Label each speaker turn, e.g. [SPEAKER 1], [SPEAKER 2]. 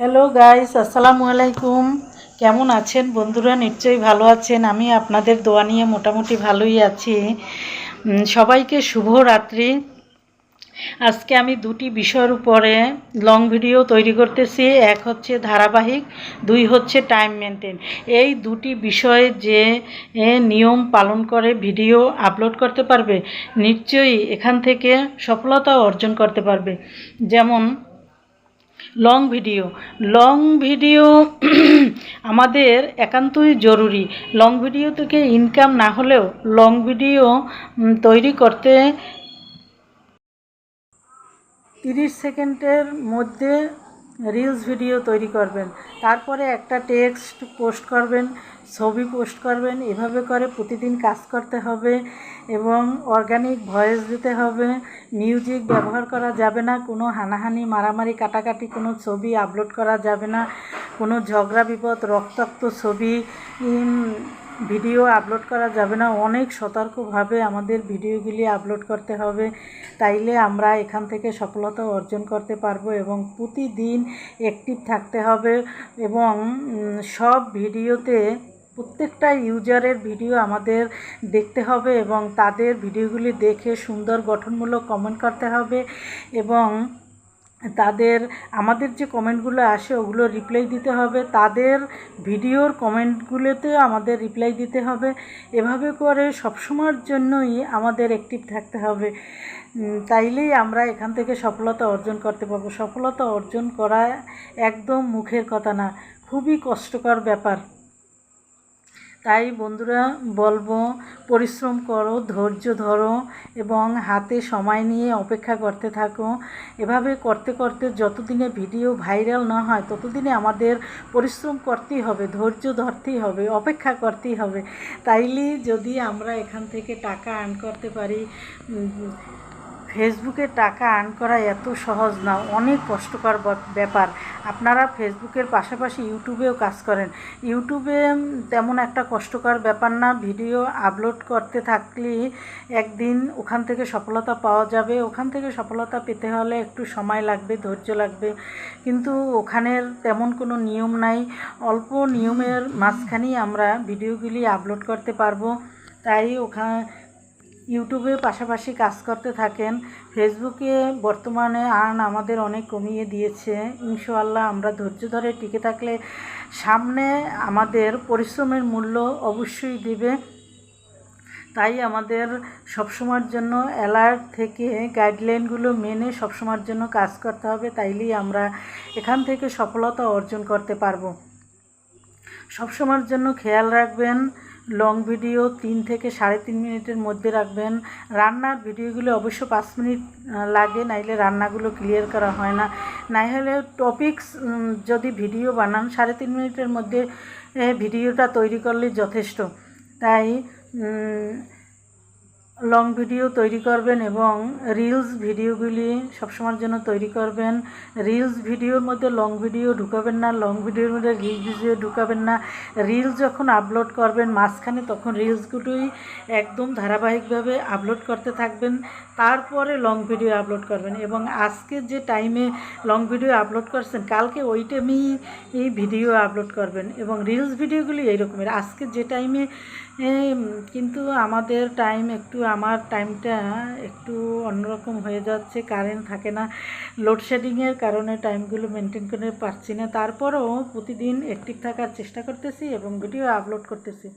[SPEAKER 1] Hello guys আসসালামু আলাইকুম কেমন আছেন বন্ধুরা? নিশ্চয়ই ভালো আছেন। আমি আপনাদের দোয়া নিয়ে মোটামুটি ভালোই আছি। সবাইকে শুভ রাত্রি। আজকে আমি দুটি বিষয়ের উপরে লং ভিডিও তৈরি করতেছি। এক হচ্ছে ধারাবাহিক, দুই হচ্ছে টাইম মেনটেন এই দুটি বিষয়ে যে নিয়ম পালন করে ভিডিও আপলোড করতে পারবে, নিশ্চয়ই এখান থেকে সফলতা অর্জন করতে পারবে। যেমন লং ভিডিও লং ভিডিও আমাদের একান্তই জরুরি। লং ভিডিও থেকে ইনকাম না হলেও লং ভিডিও তৈরি করতে তিরিশ সেকেন্ডের মধ্যে রিলস ভিডিও তৈরি করবেন। তারপরে একটা টেক্সট পোস্ট করবেন, ছবি পোস্ট করবেন, এভাবে করে প্রতিদিন কাজ করতে হবে এবং অর্গানিক ভয়েস দিতে হবে মিউজিক ব্যবহার করা যাবে না, কোনো হানাহানি, মারামারি, কাটাকাটি, কোনো ছবি আপলোড করা যাবে না, কোনো ঝগড়া, বিপদ, রক্তাক্ত ছবি ভিডিও আপলোড করা যাবে না। অনেক সতর্কভাবে আমাদের ভিডিওগুলি আপলোড করতে হবে। তাইলে আমরা এখান থেকে সফলতা অর্জন করতে পারব এবং প্রতিদিন অ্যাক্টিভ থাকতে হবে এবং সব ভিডিওতে প্রত্যেকটা ইউজারের ভিডিও আমাদের দেখতে হবে এবং তাদের ভিডিওগুলি দেখে সুন্দর গঠনমূলক কমেন্ট করতে হবে এবং তাদের, আমাদের যে কমেন্টগুলো আসে ওগুলো রিপ্লাই দিতে হবে। তাদের ভিডিওর কমেন্টগুলোতে আমাদের রিপ্লাই দিতে হবে। এভাবে করে সবসময়ের জন্যই আমাদের অ্যাক্টিভ থাকতে হবে। তাইলেই আমরা এখান থেকে সফলতা অর্জন করতে পারব। সফলতা অর্জন করা একদম মুখের কথা না, খুবই কষ্টকর ব্যাপার। তাই বন্ধুরা বলব, পরিশ্রম করো, ধৈর্য ধরো এবং হাতে সময় নিয়ে অপেক্ষা করতে থাকো। এভাবে করতে করতে যতদিনে ভিডিও ভাইরাল না হয়, ততদিনে আমাদের পরিশ্রম করতেই হবে, ধৈর্য ধরতেই হবে, অপেক্ষা করতেই হবে। তাইলে যদি আমরা এখান থেকে টাকা আর্ন করতে পারি ফেসবুকে টাকা আর্ন করা এত সহজ না, অনেক কষ্টকর ব্যাপার। আপনারা ফেসবুকের পাশাপাশি ইউটিউবেও কাজ করেন। ইউটিউবে তেমন একটা কষ্টকর ব্যাপার না, ভিডিও আপলোড করতে থাকলে একদিন ওখান থেকে সফলতা পাওয়া যাবে। ওখান থেকে সফলতা পেতে হলে একটু সময় লাগবে, ধৈর্য লাগবে। কিন্তু ওখানের তেমন কোনো নিয়ম নাই। অল্প নিয়মের মাঝখানেই আমরা ভিডিওগুলি আপলোড করতে পারব। তাই ওখানে ইউটিউবে পাশাপাশি কাজ করতে থাকেন। ফেসবুকে বর্তমানে আর্ন আমাদের অনেক কমিয়ে দিয়েছে। ইনশাআল্লাহ আমরা ধৈর্য ধরে টিকে থাকলে সামনে আমাদের পরিশ্রমের মূল্য অবশ্যই দিবে। তাই আমাদের সবসময়ের জন্য অ্যালার্ট থেকে গাইডলাইনগুলো মেনে সবসময়ের জন্য কাজ করতে হবে। তাইলেই আমরা এখান থেকে সফলতা অর্জন করতে পারব। সবসময়ের জন্য খেয়াল রাখবেন লং ভিডিও তিন থেকে সাড়ে তিন মিনিটের মধ্যে রাখবেন। রান্নার ভিডিওগুলো অবশ্য পাঁচ মিনিট লাগে, নাইলে রান্নাগুলো ক্লিয়ার করা হয় না। নাই হলে টপিকস যদি ভিডিও বানান, সাড়ে তিন মিনিটের মধ্যে ভিডিওটা তৈরি করলে যথেষ্ট। তাই লং ভিডিও তৈরি করবেন এবং রিলস ভিডিওগুলি সবসময়ের জন্য তৈরি করবেন। রিলস ভিডিওর মধ্যে লং ভিডিও ঢুকাবেন না লং ভিডিওর মধ্যে রিলস ভিডিও ঢুকাবেন না। রিলস যখন আপলোড করবেন, মাঝখানে তখন রিলসগুলোই একদম ধারাবাহিকভাবে আপলোড করতে থাকবেন। তারপরে লং ভিডিও আপলোড করবেন এবং আজকে যে টাইমে লং ভিডিও আপলোড করছেন, কালকে ওই টাইমেই এই ভিডিও আপলোড করবেন এবং রিলস ভিডিওগুলি এই রকমের আজকে যে টাইমে কিন্তু আমাদের টাইম একটু, আমার টাইমটা একটু অন্যরকম হয়ে যাচ্ছে কারেন্ট থাকে না। লোডশেডিংয়ের কারণে টাইমগুলো মেনটেন করে পারছি না। তারপরও প্রতিদিন অ্যাক্টিভ থাকার চেষ্টা করতেছি এবং ভিডিও আপলোড করতেছি।